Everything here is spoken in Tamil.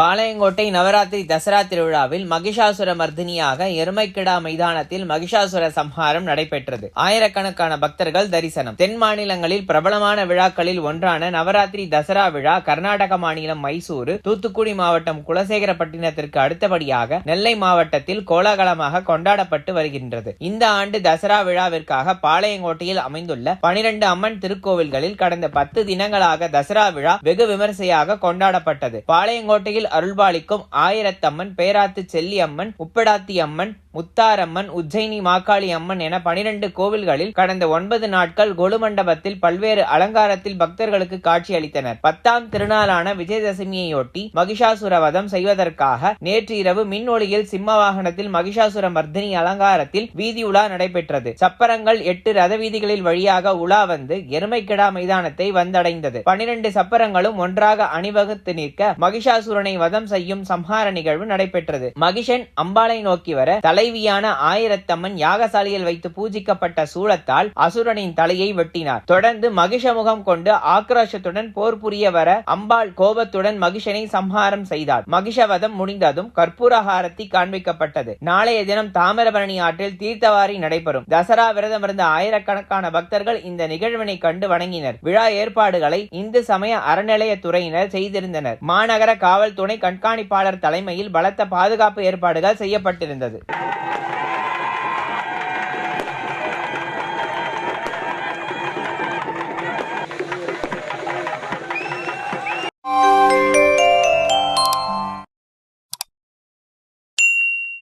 பாளையங்கோட்டை நவராத்திரி தசரா திருவிழாவில் மகிஷாசுர மர்தினியாக எருமைக்கிடா மைதானத்தில் மகிஷாசுர சம்ஹாரம் நடைபெற்றது. ஆயிரக்கணக்கான பக்தர்கள் தரிசனம். தென் மாநிலங்களில் பிரபலமான விழாக்களில் ஒன்றான நவராத்திரி தசரா விழா கர்நாடக மாநிலம் மைசூரு தூத்துக்குடி மாவட்டம் குலசேகரப்பட்டினத்திற்கு அடுத்தபடியாக நெல்லை மாவட்டத்தில் கோலாகலமாக கொண்டாடப்பட்டு வருகின்றது. இந்த ஆண்டு தசரா விழாவிற்காக பாளையங்கோட்டையில் அமைந்துள்ள பனிரெண்டு அம்மன் திருக்கோவில்களில் கடந்த பத்து தினங்களாக தசரா விழா வெகு விமரிசையாக கொண்டாடப்பட்டது. பாளையங்கோட்டையில் அருள்பாலிக்கும் ஆயிரத்தம்மன் பேராத்து செல்லி அம்மன் உப்படாத்தி அம்மன் முத்தாரம்மன் உஜ்ஜயினி மாக்காளி அம்மன் என பனிரெண்டு கோவில்களில் கடந்த ஒன்பது நாட்கள் கொலு மண்டபத்தில் பல்வேறு அலங்காரத்தில் பக்தர்களுக்கு காட்சி அளித்தனர். பத்தாம் திருநாளான விஜயதசமியையொட்டி மகிஷாசுரவதம் செய்வதற்காக நேற்று இரவு மின் ஒளியில் சிம்ம வாகனத்தில் மகிஷாசுர மர்தினி அலங்காரத்தில் வீதி உலா நடைபெற்றது. சப்பரங்கள் எட்டு ரத வீதிகளில் வழியாக உலா வந்து எருமைக்கிடா மைதானத்தை வந்தடைந்தது. பனிரெண்டு சப்பரங்களும் ஒன்றாக அணிவகுத்து நிற்க மகிஷாசுரனை வதம் செய்யும் சம்ஹார நிகழ்வு நடைபெற்றது. மகிஷன் அம்பாளை நோக்கி வர தலைவியான ஆயிரத்தம்மன் யாகசாலையில் வைத்து பூஜிக்கப்பட்ட சூளத்தால் அசுரனின் தலையை வெட்டினார். தொடர்ந்து மகிஷமுகம் கொண்டு ஆக்ரோஷத்துடன் போர் புரிய வர அம்பாள் கோபத்துடன் மகிஷனை சம்ஹாரம் செய்தார். மகிஷவதம் முடிந்ததும் கற்பூரஹாரத்தி காண்பிக்கப்பட்டது. நாளைய தினம் தாமிரபரணி ஆற்றில் தீர்த்தவாரி நடைபெறும். தசரா விரதம் இருந்த ஆயிரக்கணக்கான பக்தர்கள் இந்த நிகழ்வினை கண்டு வணங்கினர். விழா ஏற்பாடுகளை இந்து சமய அறநிலையத்துறையினர் செய்திருந்தனர். மாநகர காவல்துறை துணை கண்காணிப்பாளர் தலைமையில் பலத்த பாதுகாப்பு ஏற்பாடுகள் செய்யப்பட்டிருந்தது.